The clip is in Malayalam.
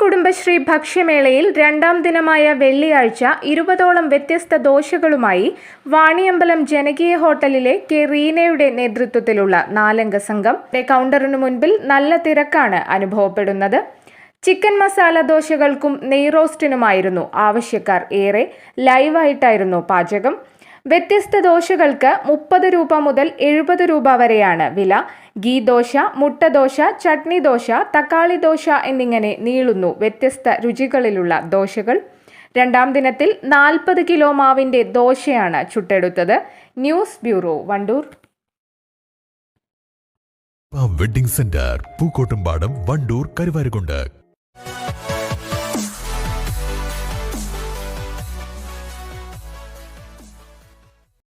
Kudumbashree ഭക്ഷ്യമേളയിൽ രണ്ടാം ദിനമായ വെള്ളിയാഴ്ച ഇരുപതോളം വ്യത്യസ്ത ദോശകളുമായി വാണിയമ്പലം ജനകീയ ഹോട്ടലിലെ കെ റീനയുടെ നേതൃത്വത്തിലുള്ള നാലംഗ സംഘം കൗണ്ടറിനു മുൻപിൽ നല്ല തിരക്കാണ് അനുഭവപ്പെടുന്നത്. ചിക്കൻ മസാല ദോശകൾക്കും നെയ്റോസ്റ്റിനുമായിരുന്നു ആവശ്യക്കാർ ഏറെ ലൈവായിട്ടായിരുന്നു പാചകം. വ്യത്യസ്ത ദോശകൾക്ക് മുപ്പത് രൂപ മുതൽ എഴുപത് രൂപ വരെയാണ് വില. ഗീ ദോശ മുട്ട ദോശ ചട്നി ദോശ തക്കാളി ദോശ എന്നിങ്ങനെ നീളുന്നു വ്യത്യസ്ത രുചികളിലുള്ള ദോശകൾ. രണ്ടാം ദിനത്തിൽ നാൽപ്പത് കിലോ മാവിന്റെ ദോശയാണ് ചുട്ടെടുത്തത്. News bureau Wandoor. Wedding centre Pookkottumpadam Wandoor Karuvarakundu.